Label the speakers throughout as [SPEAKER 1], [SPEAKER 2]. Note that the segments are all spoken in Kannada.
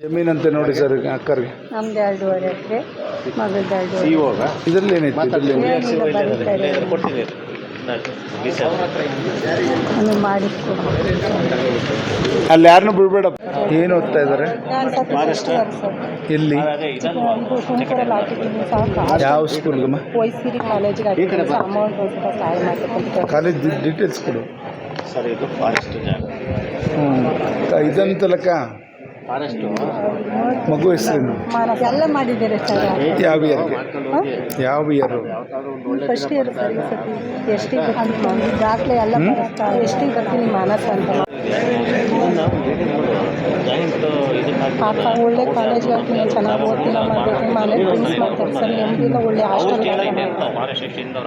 [SPEAKER 1] ಜಮೀನಂತೆ ನೋಡಿ ಸರ್ ಅಕ್ಕರಿಗೆ.
[SPEAKER 2] ನಮ್ದು ಎರಡೂವರೆ ಎಕರೆ ಎರಡೂವರೆ
[SPEAKER 1] ಇದರಲ್ಲಿ ಏನೈತಿ ಇದರಲ್ಲಿ
[SPEAKER 2] ಏನಿಲ್ಲ ಬರೀತಾ ಇರೋದು. ಅದು? ಮಾಡಿಸ್ಕೊಡು
[SPEAKER 1] ಅಲ್ಲಿ ಯಾರನ್ನೂ ಬಿಡಬೇಡ ಏನು ಓದ್ತಾ ಇದ್ದಾರೆ?
[SPEAKER 2] ನಾನು ತುಮಕೂರಲ್ಲಿ ಹಾಕಿದ್ದೀನಿ ಸಾಕು
[SPEAKER 1] ಯಾವ ಸ್ಕೂಲ್ಗಮ್ಮ
[SPEAKER 2] ವೈಸಿರಿ ಕಾಲೇಜಿಗೆ ಹಾಕಿದ್ದೀನಿ. ಅಮೌಂಟ್ ಸ್ವಲ್ಪ ಸಹಾಯ ಮಾಡಬೇಕಂತ
[SPEAKER 1] ಕಾಲೇಜ್ ಡೀಟೇಲ್ಸ್ ಕೊಡು.
[SPEAKER 3] ಸರ್ ಇದು ಫಾರೆಸ್ಟ್ ಜಾಗ.
[SPEAKER 1] ಹ್ಞೂ ಇದಂತಲಕ್ಕ ಮಗು ಹೆಸರೇನು?
[SPEAKER 2] ಎಲ್ಲ ಮಾಡಿದ್ದಾರೆ ಸರ್.
[SPEAKER 1] ಯಾವ ಇಯರ್ಗೆ ಯಾವ ಇಯರು
[SPEAKER 2] ಫಸ್ಟ್ ಇಯರ್ ಸರ್ ಈ ಸತಿ. ಎಷ್ಟಿಗೆ ಬರ್ತೀನಿ? ದಾಖಲೆ ಎಲ್ಲ ಎಷ್ಟಿಗೆ ಬರ್ತೀನಿ ಮಾನಸ ಅಂತ. ಪಾಪ ಒಳ್ಳೆ ಕಾಲೇಜ್ಗೆ ಹಾಕ್ತೀನಿ ಚೆನ್ನಾಗಿ ಓದ್ತೀನಿ ಮಾಡಬೇಕು. ಮನೆ ಫ್ರೆಂಡ್ಸ್ ಮಾಡ್ತಾರೆ ಸರ್. ನೆಮ್ಮದಿಲ್ಲ ಒಳ್ಳೆ ಹಾಸ್ಟೆಲ್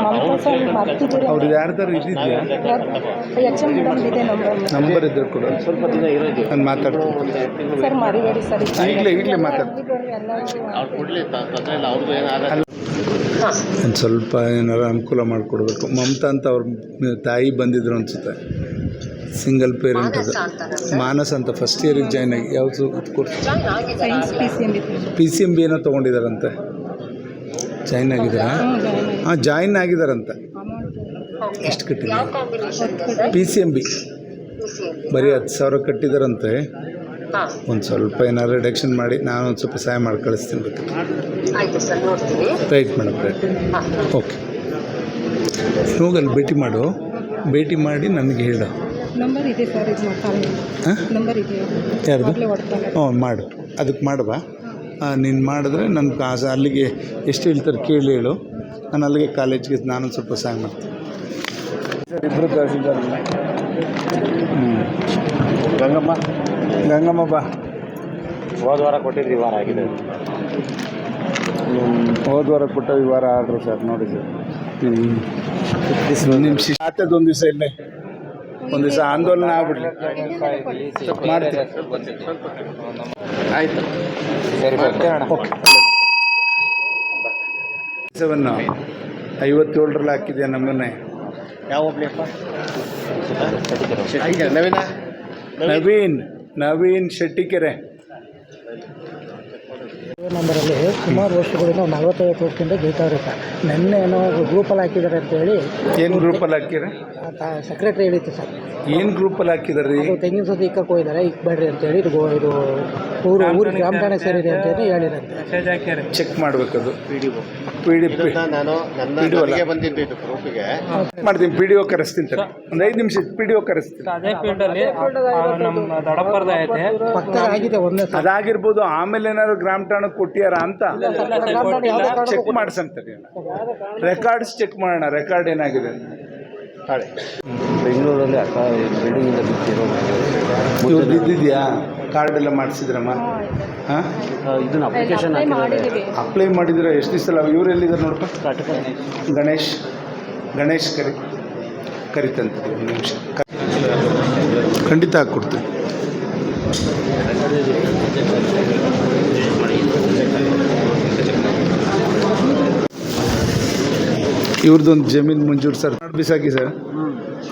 [SPEAKER 2] ಮಮತಾ ಸರ್ ಬರ್ತಿದ್ದೀರಿ?
[SPEAKER 1] ಅವ್ರದ್ದು ಯಾರ್ದಾರು ಇದಿದೆಯಾ
[SPEAKER 2] ಎಚ್ ಎಂ ಮೇಡಮ್ ಇದೆ ನಂಬರ್
[SPEAKER 1] ನಂಬರ್ ಇದ್ರು ಕೊಡು.
[SPEAKER 3] ಸ್ವಲ್ಪ ದಿನ ಇರೋದು
[SPEAKER 1] ನಾನು ಮಾತಾಡ್ತೀನಿ.
[SPEAKER 2] ಸರ್ ಮರಿಬೇಡಿ ಸರ್.
[SPEAKER 1] ಈಗಲೇ ಈಗಲೇ ಮಾತಾಡ್ತೀನಿ
[SPEAKER 2] ಎಲ್ಲರೂ
[SPEAKER 3] ಅವ್ರು ಕೊಡಲಿ ತೊಂದರೆ ಏನಾಗಲ್ಲ
[SPEAKER 1] ಒಂದು ಸ್ವಲ್ಪ ಏನಾರು ಅನುಕೂಲ ಮಾಡಿಕೊಡ್ಬೇಕು. ಮಮತಾ ಅಂತ ಅವ್ರ ತಾಯಿ ಬಂದಿದ್ರು ಅನ್ಸುತ್ತೆ. ಸಿಂಗಲ್ ಪೇರೆಂಟ್ ಅದು ಮಾನಸ್ ಅಂತ ಫಸ್ಟ್ ಇಯರಿಗೆ ಜಾಯ್ನ್ ಆಗಿ. ಯಾವುದು course
[SPEAKER 2] P C
[SPEAKER 1] M M B ಏನೋ ತೊಗೊಂಡಿದ್ದಾರಂತೆ ಜಾಯ್ನ್ ಆಗಿದ್ದಾರಾ? ಹಾಂ ಜಾಯ್ನ್ ಆಗಿದ್ದಾರಂತೆ ಎಷ್ಟು ಕಟ್ಟಿದ್ದಾರೆ ಪಿ ಸಿ ಎಂ ಬಿ ಬರೀ ಹತ್ತು ಸಾವಿರ ಕಟ್ಟಿದಾರಂತೆ. ಒಂದು ಸ್ವಲ್ಪ ಏನಾದ್ರು ರಿಡಕ್ಷನ್ ಮಾಡಿ ನಾನು ಒಂದು ಸ್ವಲ್ಪ ಸಹಾಯ ಮಾಡಿ ಕಳಿಸ್ತೀನಿ ರೈಟ್ ಮೇಡಮ್ ರೈಟ್ ಓಕೆ ಹೋಗಲ್ಲಿ ಭೇಟಿ ಮಾಡು. ಭೇಟಿ ಮಾಡಿ ನನಗೆ ಹೇಳು.
[SPEAKER 2] ನಂಬರ್ ಇದೆ ಸರ್ ಇದು
[SPEAKER 1] ಹಾಂ?
[SPEAKER 2] ನಂಬರ್ ಇದೆ.
[SPEAKER 1] ಯಾರ್ದು?
[SPEAKER 2] ಆಗಲೇ ಹೊಡ್ತಾರೆ.
[SPEAKER 1] ಹ್ಞೂ ಮಾಡು. ಅದಕ್ಕೆ ಮಾಡುವ? ನೀನು ಮಾಡಿದ್ರೆ ನನ್ನ ಕಾಸು ಅಲ್ಲಿಗೆ ಎಷ್ಟು ಹೇಳ್ತಾರೆ ಕೇಳಿ ಹೇಳು. ನಾನು ಅಲ್ಲಿಗೆ ಕಾಲೇಜ್ಗೆ ನಾನು ಸ್ವಲ್ಪ ಸಹಾಯ ಮಾಡ್ತೀನಿ. ಸರ್ ಇಬ್ಬರು ಕಳಿಸಿದ್ದಾರೆ ಹ್ಞೂ
[SPEAKER 3] ಗಂಗಮ್ಮ
[SPEAKER 1] ಗಂಗಮ್ಮ ಬಾ.
[SPEAKER 3] ಹೋದ ವಾರ ಕೊಟ್ಟಿದ್ದು ಈ ವಾರ ಆಗಿದೆ.
[SPEAKER 1] ಹೋದ ವಾರ ಕೊಟ್ಟ ಈ ವಾರ ಆರ್ಡ್ರು ಸರ್ ನೋಡಿ ಸರ್. ನಿಮ್ಮ ಶಿಸ್ತಾದ ಒಂದು ದಿವಸ ಇಲ್ಲೇ ಒಂದು ದಿವಸ ಆಂದೋಲನ ಆಗ್ಬಿಡ್ಲಿ.
[SPEAKER 3] ಆಯ್ತು.
[SPEAKER 1] ಸೆವೆನ್ ಐವತ್ತೇಳರಲ್ಲಿ ಹಾಕಿದ್ಯಾ ನಮ್ಮನ್ನ?
[SPEAKER 3] ಯಾವ ನವೀನ?
[SPEAKER 1] ನವೀನ್ ನವೀನ್ ಶೆಟ್ಟಿಕೆರೆ.
[SPEAKER 4] ನಂಬರಲ್ಲಿ ಸುಮಾರು ವರ್ಷಗಳಿಂದ ಒಂದು ನಲವತ್ತೈವತ್ತು ವರ್ಷದಿಂದ ಗೆಲ್ತಾವ್ರೆ ಸರ್ ನಿನ್ನೆ ಏನೋ ಗ್ರೂಪಲ್ಲಿ ಹಾಕಿದ್ದಾರೆ ಅಂತೇಳಿ
[SPEAKER 1] ಏನು ಗ್ರೂಪಲ್ಲಿ ಹಾಕಿರ
[SPEAKER 4] ಸೆಕ್ರೆಟ್ರಿ ಹೇಳಿತ್ತು ಸರ್.
[SPEAKER 1] ಏನು ಗ್ರೂಪಲ್ಲಿ ಹಾಕಿದಾರೆ
[SPEAKER 4] ಅದು ತೆಂಗಿನ ಸತಿ ಇಕ್ಕಕ್ಕೆ ಹೋಗಿದ್ದಾರೆ ಇಕ್ಬೇಡ್ರಿ ಅಂತೇಳಿ ಇದು ಗೋ- ಇದು ಊರು ಊರು ಗ್ರಾಮ ಠಾಣೆ ಸೇರಿದೆ ಅಂತೇಳಿ ಹೇಳಿರಂತೆ.
[SPEAKER 1] Check ಮಾಡಬೇಕದು.
[SPEAKER 3] P D
[SPEAKER 1] P D P
[SPEAKER 3] ನಾನು ನನ್ನ. ನನಗೆ ಬಂದಿದ್ದು ಇದು ಗ್ರೂಪಿಗೆ
[SPEAKER 1] ಮಾಡ್ತೀನಿ ಪಿ ಡಿ ಒ ಕರೆಸ್ತೀನಿ ಸರ್ ಒಂದು ಐದು ನಿಮಿಷ ಪಿ ಡಿ ಒ ಕರೆಸ್ತೀನಿ.
[SPEAKER 5] ಅದೇ ಫೀಲ್ಡಲ್ಲಿ ನಮ್ಮ ದಡಪರ್ದ ಐತೆ.
[SPEAKER 4] ಪಕ್ಕದ ಆಗಿದೆ ಒಂದೇ ಸರ್
[SPEAKER 1] ಅದಾಗಿರ್ಬೋದು ಆಮೇಲೆ ಏನಾದ್ರು ಗ್ರಾಮ ಠಾಣಕ್ಕೆ ಕೊಟ್ಟಿಯಾರ ಅಂತ? ಚೆಕ್ ಮಾಡ್ಸಂತ ರೆಕಾರ್ಡ್ಸ್ ಚೆಕ್ ಮಾಡೋಣ ರೆಕಾರ್ಡ್ ಏನಾಗಿದೆ ಅಂತ.
[SPEAKER 3] ಹಾಳೆ. ಬೆಂಗಳೂರಲ್ಲಿ ಅಕ್ಕ ಬಿಲ್ಡಿಂಗಿಂದ ಬಿತ್ತಿರೋದು
[SPEAKER 1] ಇವ್ರದ್ದು ಇದ್ದಿದ್ಯಾ ಕಾರ್ಡ್ ಎಲ್ಲ ಮಾಡಿಸಿದ್ರಮ್ಮ? ಹಾಂ
[SPEAKER 3] ಇದನ್ನ ಅಪ್ಲಿಕೇಶನ್
[SPEAKER 1] ಅಪ್ಲೈ ಮಾಡಿದ್ರೆ ಎಷ್ಟು ದಿವಸ ಇವ್ರು ಎಲ್ಲಿದ್ದಾರೆ ನೋಡಪ್ಪ? ಗಣೇಶ್. ಗಣೇಶ್. ಕರಿ ಕರಿತಂತ ನಿಮಿಷ. ಖಂಡಿತ ಹಾಕ್ಕೊಡ್ತೀನಿ. ಇವ್ರದ್ದೊಂದು ಜಮೀನು ಮಂಜೂರು ಸರ್. ಬಿಸಾಕಿ ಸರ್.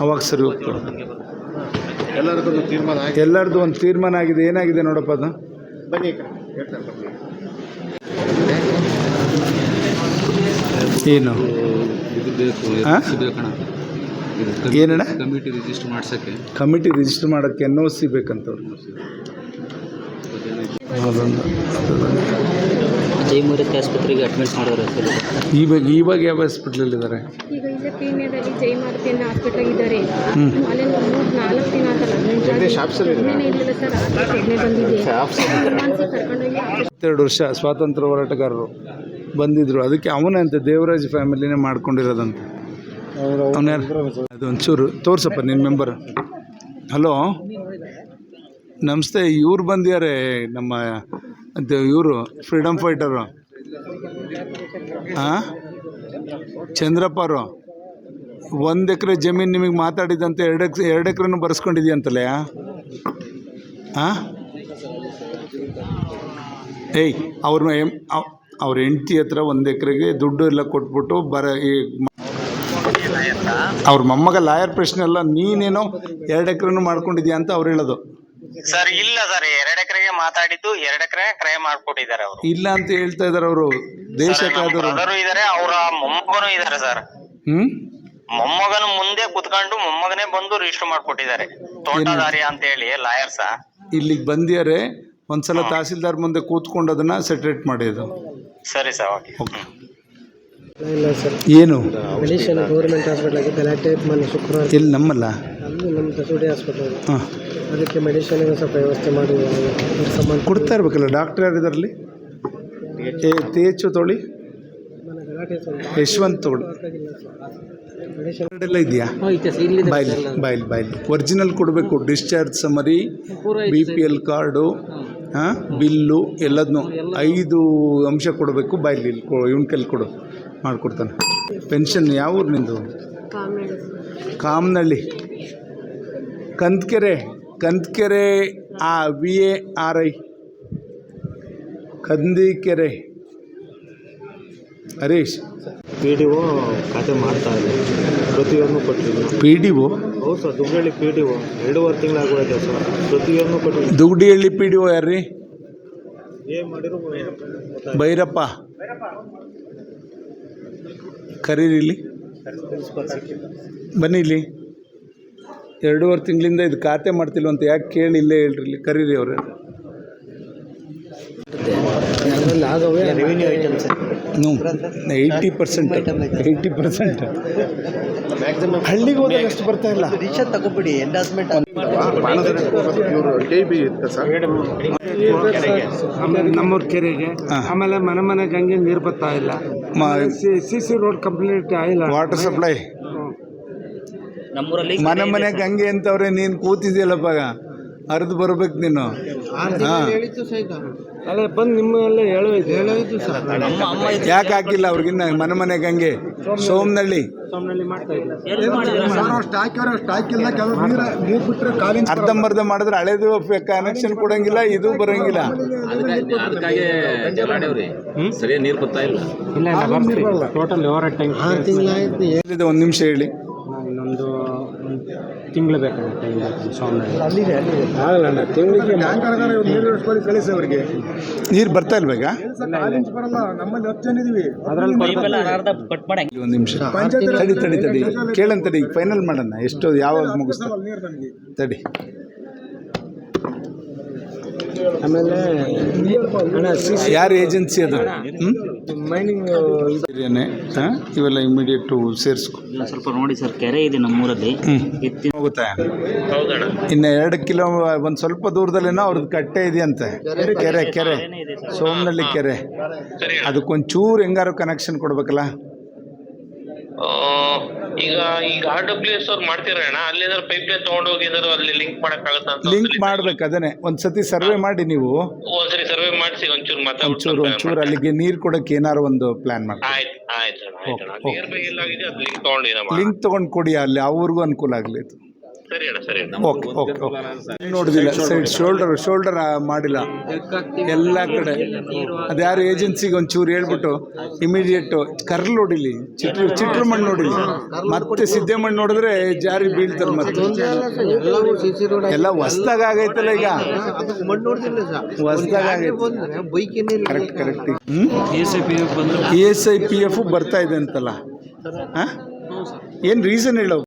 [SPEAKER 1] ಅವಾಗ ಸರಿ ಹೋಗ್ತಾರೆ
[SPEAKER 3] ಎಲ್ಲರಿಗೂ ತೀರ್ಮಾನ
[SPEAKER 1] ಎಲ್ಲರದ್ದು ಒಂದು ತೀರ್ಮಾನ ಆಗಿದೆ. ಏನಾಗಿದೆ ನೋಡಪ್ಪ ಅದು?
[SPEAKER 3] ಬನ್ನಿ.
[SPEAKER 1] ಏನು? ಹಾ? ಏನಣ್ಣ
[SPEAKER 6] ಕಮಿಟಿ ರಿಜಿಸ್ಟರ್ ಮಾಡ್ಸಕ್ಕೆ.
[SPEAKER 1] ಕಮಿಟಿ ರಿಜಿಸ್ಟರ್ ಮಾಡೋಕ್ಕೆ ಎನ್ ಒ ಸಿ ಬೇಕಂತವ್ರು.
[SPEAKER 5] ಜೈಮೂರ್ತಿ ಆಸ್ಪತ್ರೆಗೆ ಅಡ್ಮಿಟ್ ಮಾಡೋರು ಸರ್.
[SPEAKER 1] ಇವಾಗ ಇವಾಗ ಯಾವ ಹಾಸ್ಪಿಟ್ಲಲ್ಲಿ ಇದ್ದಾರೆ?
[SPEAKER 7] ಈಗ ಇಲ್ಲೇ ಪೀಣ್ಯದಲ್ಲಿ ಹಾಸ್ಪಿಟಲ್ ಇದ್ದಾರೆ. ಅಲ್ಲಿ ಮೂರು ನಾಲ್ಕು ದಿನ
[SPEAKER 1] ಹತ್ತೆರಡು ವರ್ಷ ಸ್ವಾತಂತ್ರ್ಯ ಹೋರಾಟಗಾರರು ಬಂದಿದ್ರು. ಅದಕ್ಕೆ ಅವನಂತೆ ದೇವರಾಜ್ ಫ್ಯಾಮಿಲಿನೇ ಮಾಡ್ಕೊಂಡಿರೋದಂತೆ. ಅವನ ಅದು ಒಂಚೂರು ತೋರ್ಸಪ್ಪ ನಿನ್ನ ಮೆಂಬರ್. ಹಲೋ? ನಮಸ್ತೆ, ಇವ್ರು ಬಂದಿದ್ದಾರೆ ನಮ್ಮ ಇವರು ಫ್ರೀಡಮ್ ಫೈಟರು. ಹಾಂ ಚಂದ್ರಪ್ಪ ಅವರು. ಒಂದು ಎಕರೆ ಜಮೀನು ನಿಮಗೆ ಮಾತಾಡಿದಂತೆ ಎರಡು ಎಕ್, ಎರಡು ಎಕರೆನೂ ಬರೆಸ್ಕೊಂಡಿದ್ಯಂತಲೇ ಹಾಂ ಏಯ್ ಅವ್ರ ಎಂ ಅವ್- ಅವ್ರ ಹೆಂಡ್ತಿ ಹತ್ರ ಒಂದು ಎಕರೆಗೆ ದುಡ್ಡು ಎಲ್ಲ ಕೊಟ್ಬಿಟ್ಟು ಬರ ಈ ಅವ್ರ ಮೊಮ್ಮಗ ಲಾಯರ್ ಪ್ರಶ್ನೆ ಅಲ್ಲ ನೀನೇನೋ ಎರಡು ಎಕರೆನೂ ಮಾಡ್ಕೊಂಡಿದ್ಯಾ ಅಂತ ಅವ್ರು ಹೇಳೋದು.
[SPEAKER 8] ಸರ್ ಇಲ್ಲ ಸರ್ ಎರಡ್ ಎಕರೆಗೆ ಮಾತಾಡಿದ್ದು ಎರಡ್ ಎಕರೆ ಕ್ರಯ ಮಾಡ್ಕೊಟ್ಟಿದ್ದಾರೆ ಅವರು.
[SPEAKER 1] ಇಲ್ಲ ಅಂತ ಹೇಳ್ತಾ ಇದಾರೆ ಅವರು. ದೇಶಕ್ಕೆ
[SPEAKER 8] ಬ್ರದರು ಇದಾರೆ ಅವರ ಮೊಮ್ಮಗನು ಇದಾರೆ ಸರ್.
[SPEAKER 1] ಹ್ಮ್?
[SPEAKER 8] ಮೊಮ್ಮಗನ ಮುಂದೆ ಕುತ್ಕೊಂಡು ಮೊಮ್ಮಗನೇ ಬಂದು ರಿಜಿಸ್ಟರ್ ಮಾಡ್ಕೊಟ್ಟಿದ್ದಾರೆ. ತೋಟದಾರಿ ಅಂತ ಹೇಳಿ ಲಾಯರ್ಸ.
[SPEAKER 1] ಇಲ್ಲಿಗೆ ಬಂದಿಯಾರೆ ಒಂದ್ಸಲ ತಹಸೀಲ್ದಾರ್ ಮುಂದೆ ಕೂತ್ಕೊಂಡು ಅದನ್ನ ಸೆಟ್ರೇಟ್ ಮಾಡಿದ್ದು.
[SPEAKER 8] ಸರಿ ಸರ್ ಓಕೆ.
[SPEAKER 4] ಇಲ್ಲ ಸರ್.
[SPEAKER 1] ಏನು?
[SPEAKER 4] ಗೌರ್ಮೆಂಟ್ ಹಾಸ್ಪಿಟ್ಲಾಗೆ ಗಲಾಟೆ ಮೊನ್ನೆ ಶುಕ್ರವಾರ.
[SPEAKER 1] ಇಲ್ಲಿ ನಮ್ಮಲ್ಲ?
[SPEAKER 4] ಅಲ್ಲಿ ನಮ್ಮ ಕಸೂಡಿ ಹಾಸ್ಪಿಟಲ್
[SPEAKER 1] ಹಾಂ.
[SPEAKER 4] ಅದಕ್ಕೆ ಮೆಡಿಷನ್ ಸ್ವಲ್ಪ ವ್ಯವಸ್ಥೆ ಮಾಡಿ ಅದ್ರ ಸಂಬಂಧ
[SPEAKER 1] ಕೊಡ್ತಾ ಇರಬೇಕಲ್ಲ ಡಾಕ್ಟರ್ ಯಾರು ಇದರಲ್ಲಿ ತಿ ತೋಳಿ ತೊಳಿ?
[SPEAKER 4] ಮೊನ್ನೆ ಗಲಾಟೆ ಸ್ವಲ್ಪ
[SPEAKER 1] ಯಶವಂತ್
[SPEAKER 4] ಸರ್ ಮೆಡಿಷನ್
[SPEAKER 1] ಎಲ್ಲ ಇದೆಯಾ?
[SPEAKER 5] ಐತೆ ಸರ್ ಇಲ್ಲಿ
[SPEAKER 1] ಬಾಯ್ಲಿ ಬಾಯ್ಲಿ ಬಾಯ್ಲಿ. ಒರಿಜಿನಲ್ ಕೊಡಬೇಕು discharge summary B P L card ಹಾಂ. ಬಿಲ್ಲು ಎಲ್ಲದನ್ನೂ ಐದು ಅಂಶ ಕೊಡಬೇಕು ಬಾಯ್ಲಿ ಇಲ್ಲಿ ಕೊ ಇವನ್ ಕೈಲಿ ಕೊಡು. ಮಾಡಿಕೊಡ್ತಾನೆ. ಪೆನ್ಷನ್ ಯಾವ ಊರು ನಿಂದು? ಕಾಮನಹಳ್ಳಿ ಕಂದ್ಕೆರೆ ಕಂದ್ಕೆರೆ ಆ V A R I Kandikere. Harish.
[SPEAKER 3] P D O ಖಾತೆ ಮಾಡ್ತಾ ಇಲ್ಲ ಪ್ರತಿಯೊಂದು ಕೊಟ್ಟಿದ್ದೀನಿ.
[SPEAKER 1] ಪಿ ಡಿ ಒ
[SPEAKER 3] ಹೌದು sir Dugdihalli P D O ಎರಡೂವರೆ ತಿಂಗಳಾಗೋಯ್ತು ಸರ್? ಪ್ರತಿಯೊಂದು ಕೊಟ್ಟಿದ್ದೀನಿ.
[SPEAKER 1] ದುಗ್ಡಿಹಳ್ಳಿ ಪಿ ಡಿ ಒ ಯಾರ್ರೀ?
[SPEAKER 3] ಏನು ಮಾಡಿರೋ
[SPEAKER 1] ಭೈರಪ್ಪ. ಕರೀರಿ ಇಲ್ಲಿ? ಬನ್ನಿ ಇಲ್ಲಿ. ಎರಡೂವರೆ ತಿಂಗಳಿಂದ ಇದು ಖಾತೆ ಮಾಡ್ತಿಲ್ವಂತ ಯಾಕೆ ಕೇಳಿ ಇಲ್ಲೇ ಹೇಳ್ರಿ ಇಲ್ಲಿ ಕರೀರಿ ಅವ್ರ.
[SPEAKER 4] Revenue items
[SPEAKER 1] eighty percent eighty percent. ಹಳ್ಳಿಗೆ ಹೋದಾಗ ಅಷ್ಟು ಬರ್ತಾ ಇಲ್ಲ.
[SPEAKER 4] ರಿಕ್ಷಾ ತಗೋಬಿಡಿ ಎಂಡಾಸ್ಮೆಂಟ್ ನಮ್ಮೂರ ಕೆರೆಗೆ ಆಮೇಲೆ ಮನೆ ಮನೆಗೆ ಹಂಗೆ ನೀರು ಬರ್ತಾ ಇಲ್ಲ. ಸಿ ಸಿ ರೋಡ್ ಕಂಪ್ಲೀಟ್ ಆಗಿಲ್ಲ.
[SPEAKER 1] Water supply.
[SPEAKER 5] ನಮ್ಮೂರಲ್ಲಿ
[SPEAKER 1] ಮನೆ ಮನೆಗೆ ಹಂಗೆ ಅಂತವ್ರೆ ನೀನು ಕೂತಿದ್ಯಲ್ಲಪ್ಪ ಹರಿದು ಬರ್ಬೇಕು ನೀನು.
[SPEAKER 4] ಅಲ್ಲ ಬಂದು ನಿಮ್ಮ ಎಲ್ಲ ಹೇಳೋಯ್ತು. ಹೇಳೋಯ್ತು ಸರ್
[SPEAKER 5] ನಮ್ಮ ಅಮ್ಮ ಇದು
[SPEAKER 1] ಯಾಕೆ ಹಾಕಿಲ್ಲ ಅವ್ರಿಗಿನ್ನ? ಮನೆ ಮನೆಗೆ ಹಂಗೆ. ಸೋಮನಳ್ಳಿ.
[SPEAKER 4] ಸೋಮನಲ್ಲಿ ಮಾಡ್ತಾ ಇದ್ರು
[SPEAKER 5] ಎಲ್ಲಿ ಮಾಡಿದ್ರು?
[SPEAKER 1] ಅರ್ಧಂಬರ್ಧ ಮಾಡಿದ್ರೆ ಹಳೇದು ಕನೆಕ್ಷನ್ ಕೊಡಂಗಿಲ್ಲ ಇದು ಬರಂಗಿಲ್ಲ.
[SPEAKER 6] ಸರಿಯಾಗಿ ನೀರು ಬರ್ತಾ ಇಲ್ಲ.
[SPEAKER 1] ಒಂದು ನಿಮಿಷ ಹೇಳಿ.
[SPEAKER 4] ತಿಂಗಳು ಬೇಕಾಗುತ್ತೆ ಸೋಮನಲ್ಲಿ ಅಲ್ಲಿದೆ ಅಲ್ಲಿದೆ ಆಗಲ್ಲ ತಿಂಗಳಿಗೆ
[SPEAKER 1] ನೀರು ಬರ್ತಾ ಇಲ್ವಾಗ
[SPEAKER 4] ಅದರಲ್ಲಿ
[SPEAKER 5] ಪೈಪೆಲ್ಲ ಅರ್ಧ ಕಟ್ ಮಾಡಿ.
[SPEAKER 1] ಒಂದು ನಿಮಿಷ. ತಡಿ ತಡಿ ತಡಿ. ಕೇಳಂತಡಿ ಫೈನಲ್ ಮಾಡೋಣ. ಎಷ್ಟು ಯಾವಾಗ ಮುಗಿಸ್ತಾ ತಡಿ.
[SPEAKER 4] ಆಮೇಲೆ
[SPEAKER 1] ಯಾರು ಏಜೆನ್ಸಿ ಅದು?
[SPEAKER 4] ಮೈನಿಂಗ್
[SPEAKER 1] ಏರಿಯಾನೇ ಇವೆಲ್ಲ ಇಮಿಡಿಯೇಟ್ ಸೇರಿಸ್ಕೊ.
[SPEAKER 5] ಸ್ವಲ್ಪ ನೋಡಿ ಸರ್ ಕೆರೆ ಇದೆ ನಮ್ಮೂರಲ್ಲಿ. ಎತ್ತಿ
[SPEAKER 1] ಹೋಗುತ್ತೆ? ಇನ್ನು ಎರಡು ಕಿಲೋ ಒಂದು ಸ್ವಲ್ಪ ದೂರದಲ್ಲೇನೋ ಅವ್ರದ್ದು ಕಟ್ಟೆ ಇದೆಯಂತೆ. ಕೆರೆ ಕೆರೆ ಸೋಮನಹಳ್ಳಿ ಕೆರೆ. ಅದಕ್ಕೊಂಚೂರು ಹೆಂಗಾರು ಕನೆಕ್ಷನ್ ಕೊಡ್ಬೇಕಲ್ಲ?
[SPEAKER 9] ಈಗ ಈಗ ಆರ್ ಡಬ್ಲ್ಯೂ ಎಸ್ ಅವ್ರು ಮಾಡ್ತಿರೋಣ ಅಲ್ಲಿ ಏನಾದ್ರು ಪೈಪ್ ಲೈನ್ ತಗೊಂಡು ಹೋಗಿ ಏನಾದ್ರು ಅಲ್ಲಿ ಲಿಂಕ್ ಮಾಡಕ್ ಆಗುತ್ತಾ
[SPEAKER 1] ಲಿಂಕ್ ಮಾಡ್ಬೇಕು ಅದನ್ನೇ. ಒಂದು ಸತಿ ಸರ್ವೆ ಮಾಡಿ ನೀವು.
[SPEAKER 9] ಒಂದ್ಸರಿ ಸರ್ವೆ ಮಾಡಿಸಿ ಒಂಚೂರು
[SPEAKER 1] ಒಂಚೂರು ಒಂಚೂರು ಅಲ್ಲಿಗೆ ನೀರು ಕೊಡಕ್ಕೆ ಏನಾರು ಒಂದು ಪ್ಲಾನ್ ಮಾಡಿ
[SPEAKER 9] ಆಯ್ತು ಆಯ್ತು ಅಣ್ಣ ಅಣ್ಣ. ಅದು ಲಿಂಕ್ ತಗೊಂಡು ಏನೋ
[SPEAKER 1] ಲಿಂಕ್ ತಗೊಂಡ್ ಕೊಡಿ ಅಲ್ಲಿ ಅವ್ರಿಗೂ ಅನುಕೂಲ ಆಗಲಿ
[SPEAKER 9] ಸರಿ ಅಣ್ಣ ಸರಿ ಅಣ್ಣ.
[SPEAKER 1] Okay okay okay. ನೋಡಿದಿಲ್ಲ side shoulder shoulder ಮಾಡಿಲ್ಲ. ಎಲ್ಲ ಕಡೆ. ಅದ್ಯಾರು ಏಜೆನ್ಸಿಗೆ ಒಂಚೂರು ಹೇಳ್ಬಿಟ್ಟು ಇಮಿಡಿಯೇಟ್ ಕರ್ಲ್ ನೋಡಿಲಿ ಚಿಟ್ರು ಚಿಟ್ರು ಮಣ್ಣು ನೋಡಿಲಿ. ಮತ್ತೆ ಸಿದ್ದೆ ಮಣ್ಣು ನೋಡಿದ್ರೆ ಜಾರಿ ಬೀಳ್ತಾರೆ ಮತ್ತೆ. ಎಲ್ಲ ಹೊಸ್ದಾಗ ಆಗೈತಲ್ಲ ಈಗ.
[SPEAKER 4] ಅದು ಮಣ್ಣು ನೋಡ್ತಿಲ್ಲ sir
[SPEAKER 1] ಹೊಸ್ದಾಗ correct correct E S I P F ಬರ್ತಾ ಇದೆ ಅಂತಲ್ಲ. ಹಾಂ ಏನು ರೀಸನ್ ಹೇಳೋ?